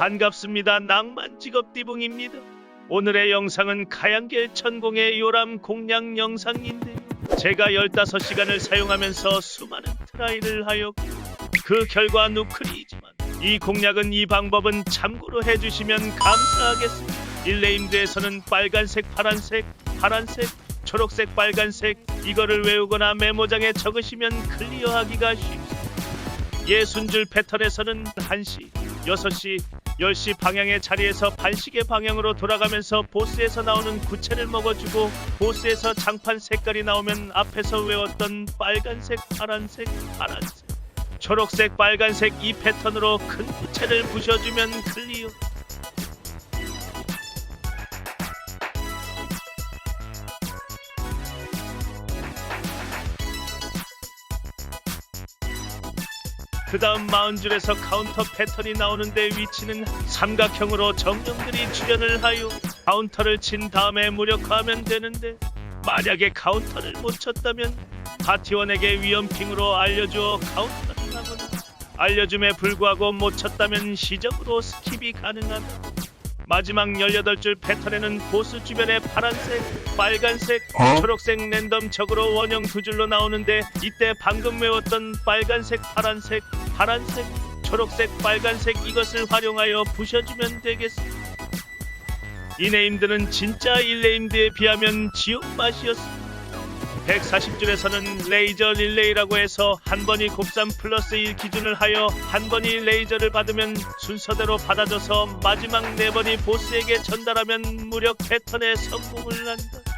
반갑습니다. 낭만 직업 띠붕입니다. 오늘의 영상은 가양계 천공의 요람 공략 영상인데요. 제가 15시간을 사용하면서 수많은 트라이를 하였고 그 결과 누클이지만 이 공략은 이 방법은 참고로 해주시면 감사하겠습니다. 일레임드에서는 빨간색, 파란색, 파란색, 초록색, 빨간색 이거를 외우거나 메모장에 적으시면 클리어하기가 쉽습니다. 예순줄 패턴에서는 1시, 6시, 10시 방향의 자리에서 반시계 방향으로 돌아가면서 보스에서 나오는 구체를 먹어주고 보스에서 장판 색깔이 나오면 앞에서 외웠던 빨간색, 파란색, 파란색, 초록색, 빨간색 이 패턴으로 큰 구체를 부셔주면 클리어. 그 다음 마흔줄에서 카운터 패턴이 나오는데 위치는 삼각형으로 정령들이 출연을 하여 카운터를 친 다음에 무력화하면 되는데 만약에 카운터를 못 쳤다면 파티원에게 위험핑으로 알려주어 카운터를 하거나 알려줌에 불구하고 못 쳤다면 시적으로 스킵이 가능하다. 마지막 18줄 패턴에는 보스 주변에 파란색, 빨간색, 초록색 랜덤적으로 원형 두 줄로 나오는데 이때 방금 외웠던 빨간색, 파란색, 파란색, 초록색, 빨간색 이것을 활용하여 부셔주면 되겠습니다. 이 네임들은 진짜 일네임드에 비하면 지옥 맛이었습니다. 140줄에서는 레이저 릴레이라고 해서 한 번이 곱삼 플러스 1 기준을 하여 한 번이 레이저를 받으면 순서대로 받아줘서 마지막 네 번이 보스에게 전달하면 무력 패턴에 성공을 한다.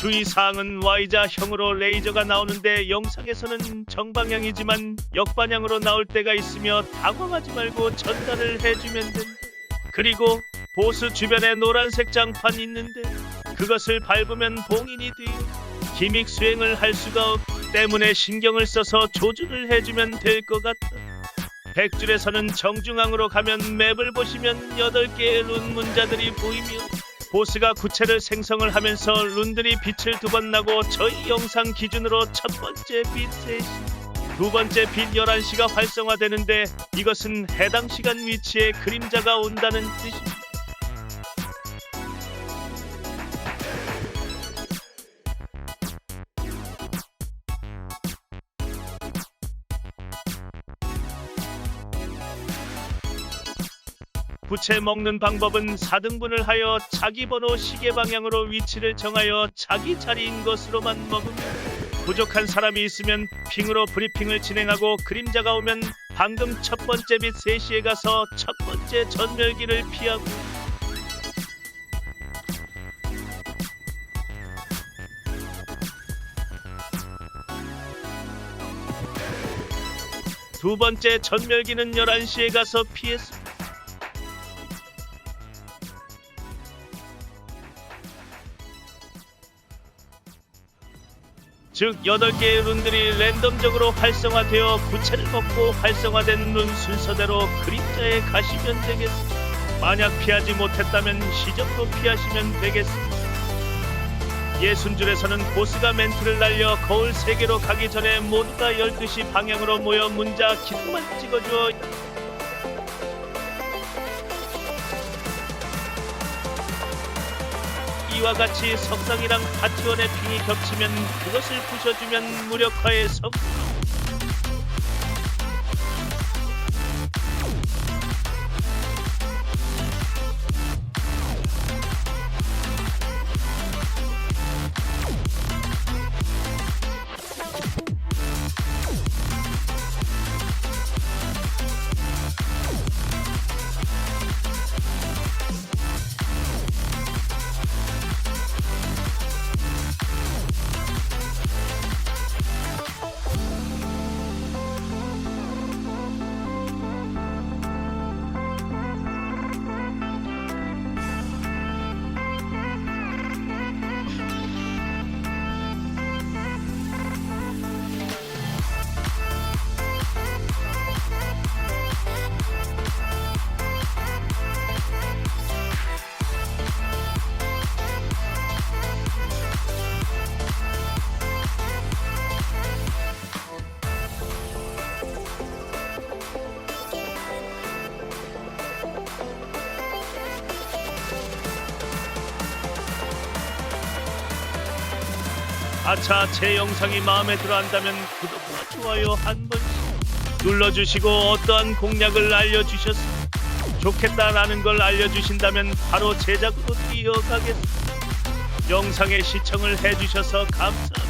주의사항은 Y자형으로 레이저가 나오는데 영상에서는 정방향이지만 역방향으로 나올 때가 있으며 당황하지 말고 전달을 해주면 된다. 그리고 보스 주변에 노란색 장판 있는데 그것을 밟으면 봉인이 되어 기믹 수행을 할 수가 없기 때문에 신경을 써서 조준을 해주면 될 것 같다. 백줄에서는 정중앙으로 가면 맵을 보시면 8개의 룬 문자들이 보이며 보스가 구체를 생성을 하면서 룬들이 빛을 두 번 나고 저희 영상 기준으로 첫 번째 빛 3시, 두 번째 빛 11시가 활성화되는데 이것은 해당 시간 위치에 그림자가 온다는 뜻입니다. 부채 먹는 방법은 4등분을 하여 자기 번호 시계 방향으로 위치를 정하여 자기 자리인 것으로만 먹으면 부족한 사람이 있으면 핑으로 브리핑을 진행하고 그림자가 오면 방금 첫 번째 빛 3시에 가서 첫 번째 전멸기를 피하고 두 번째 전멸기는 11시에 가서 피했습니다. 즉 8개의 룬들이 랜덤적으로 활성화되어 구체를 먹고 활성화된 룬 순서대로 그림자에 가시면 되겠습니다. 만약 피하지 못했다면 시적으로 피하시면 되겠습니다. 예순줄에서는 보스가 멘트를 날려 거울 3개로 가기 전에 모두가 12시 방향으로 모여 문자 기둥만 찍어주어 이와 같이 석상이랑 파티원의 핑이 겹치면 그것을 부셔주면 무력화의 성 아차 제 영상이 마음에 들어 한다면 구독과 좋아요 한 번씩 눌러주시고 어떠한 공략을 알려주셨으면 좋겠다라는 걸 알려주신다면 바로 제작으로 뛰어가겠습니다. 영상의 시청을 해주셔서 감사합니다.